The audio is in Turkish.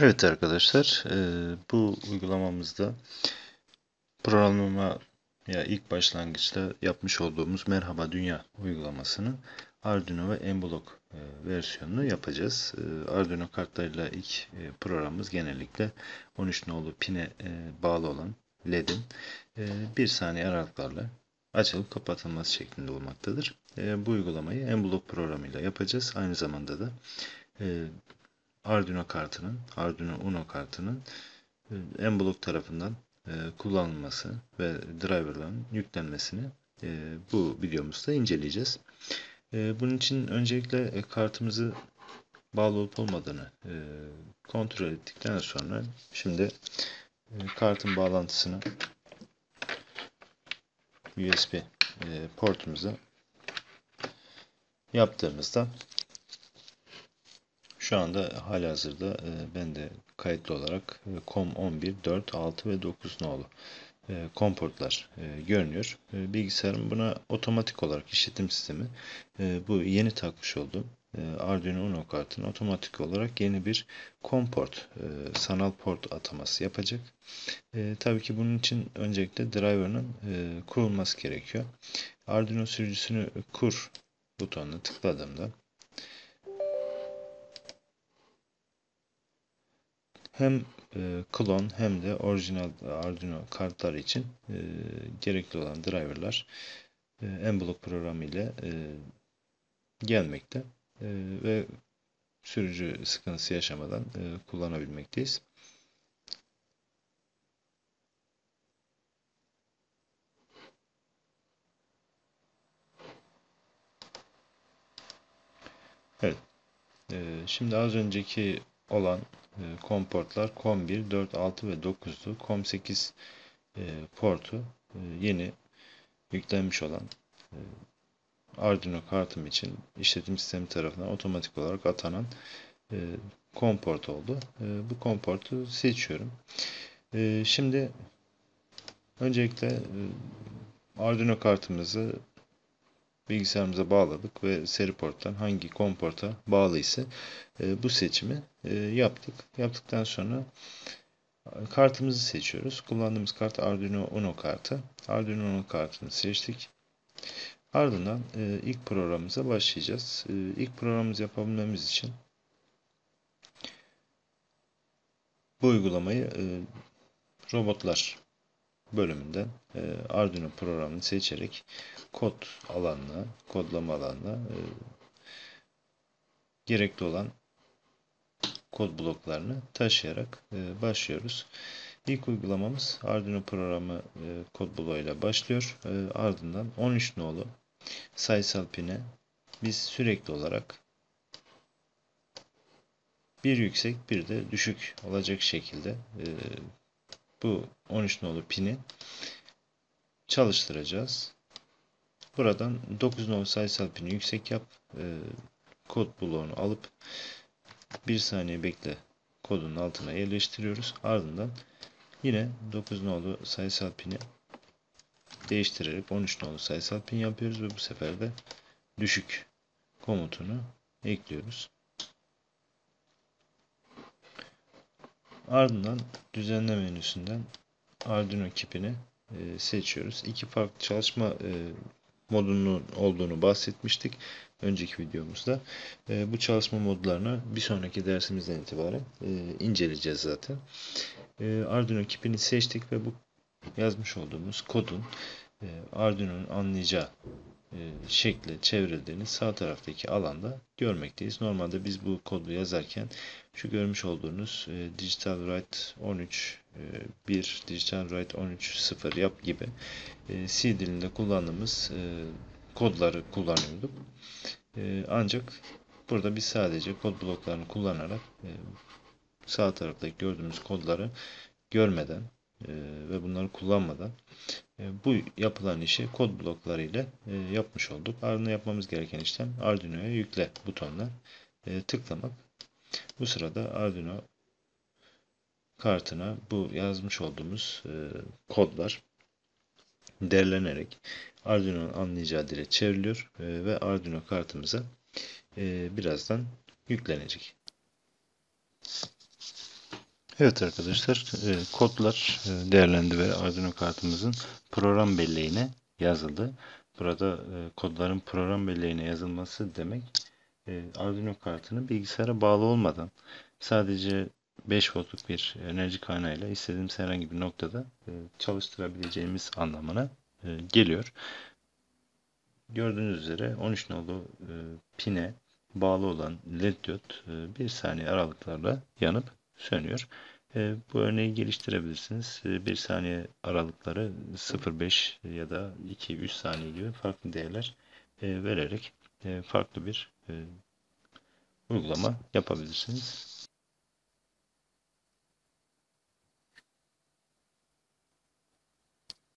Evet arkadaşlar, e, bu uygulamamızda programlama ya ilk başlangıçta yapmış olduğumuz Merhaba Dünya uygulamasını Arduino ve Emblock e, versiyonunu yapacağız. E, Arduino kartlarıyla ilk programımız genellikle 13 nolu pine bağlı olan LED'in e, 1 saniye aralıklarla açılıp kapatılması şeklinde olmaktadır. Bu uygulamayı Emblock programıyla yapacağız. Aynı zamanda da Arduino kartının, Arduino Uno kartının e, Emblock tarafından e, kullanılması ve driverların yüklenmesini e, bu videomuzda inceleyeceğiz. Bunun için öncelikle kartımızı bağlı olup olmadığını kontrol ettikten sonra şimdi kartın bağlantısını USB portumuza yaptığımızda şu anda halihazırda e, ben de kayıtlı olarak e, COM 11, 4, 6 ve 9 nolu e, komportlar e, görünüyor. Bilgisayarım buna otomatik olarak işletim sistemi bu yeni takmış olduğum Arduino Uno kartına otomatik olarak yeni bir komport, e, sanal port ataması yapacak. E, tabii ki bunun için öncelikle driver'ın kurulması gerekiyor. Arduino sürücüsünü kur butonuna tıkladığımda hem e, klon hem de orijinal Arduino kartlar için e, gerekli olan driverlar e, Emblock programı ile e, gelmekte e, ve sürücü sıkıntısı yaşamadan e, kullanabilmekteyiz. Evet. E, şimdi az önceki olan e, COM portlar COM1, 4, 6 ve 9'du. COM8 e, portu e, yeni yüklenmiş olan Arduino kartım için işletim sistemi tarafından otomatik olarak atanan COM port oldu. Bu COM portu seçiyorum. Şimdi öncelikle Arduino kartımızı bilgisayarımıza bağladık ve seri porttan hangi komporta bağlı ise e, bu seçimi e, yaptık. Yaptıktan sonra e, kartımızı seçiyoruz. Kullandığımız kart Arduino Uno kartı. Arduino Uno kartını seçtik. Ardından e, ilk programımıza başlayacağız. E, ilk programımızı yapabilmemiz için bu uygulamayı e, robotlar bölümünden e, Arduino programını seçerek kod alanına, kodlama alanına e, gerekli olan kod bloklarını taşıyarak e, başlıyoruz. İlk uygulamamız Arduino programı kod bloğuyla başlıyor. Ardından 13 nolu sayısal pine biz sürekli olarak bir yüksek bir de düşük olacak şekilde bu 13 nolu pini çalıştıracağız. Buradan 9 nolu sayısal pini yüksek yap. E, kod bloğunu alıp 1 saniye bekle kodun altına yerleştiriyoruz. Ardından yine 9 nolu sayısal pini değiştirerek 13 nolu sayısal pin yapıyoruz ve bu sefer de düşük komutunu ekliyoruz. Ardından düzenle menüsünden Arduino kipini e, seçiyoruz. İki farklı çalışma e, modunun olduğunu bahsetmiştik önceki videomuzda. E, bu çalışma modlarını bir sonraki dersimizden itibaren inceleyeceğiz zaten. Arduino kipini seçtik ve bu yazmış olduğumuz kodun e, Arduino'nun anlayacağı şekle çevrildiğini sağ taraftaki alanda görmekteyiz. Normalde biz bu kodu yazarken şu görmüş olduğunuz e, Digital Write 13 e, 1, Digital Write 13 0 yap gibi e, C dilinde kullandığımız e, kodları kullanıyorduk. E, ancak burada biz sadece kod bloklarını kullanarak e, sağ taraftaki gördüğümüz kodları görmeden e, ve bunları kullanmadan e, bu yapılan işi kod blokları ile e, yapmış olduk. Ardından yapmamız gereken işlem Arduino'ya yükle butonuna tıklamak. Bu sırada Arduino kartına bu yazmış olduğumuz kodlar derlenerek Arduino'nun anlayacağı dile çevriliyor ve Arduino kartımıza birazdan yüklenecek. Evet arkadaşlar, e, kodlar e, değerlendirme Arduino kartımızın program belleğine yazıldı. Burada e, kodların program belleğine yazılması demek Arduino kartını bilgisayara bağlı olmadan sadece 5 voltluk bir enerji kaynağıyla istediğimiz herhangi bir noktada çalıştırabileceğimiz anlamına geliyor. Gördüğünüz üzere 13 nolu pine bağlı olan led diyot e, 1 saniye aralıklarla yanıp sönüyor. E, bu örneği geliştirebilirsiniz. E, 1 saniye aralıkları 0.5 ya da 2-3 saniye gibi farklı değerler e, vererek e, farklı bir e, uygulama yapabilirsiniz.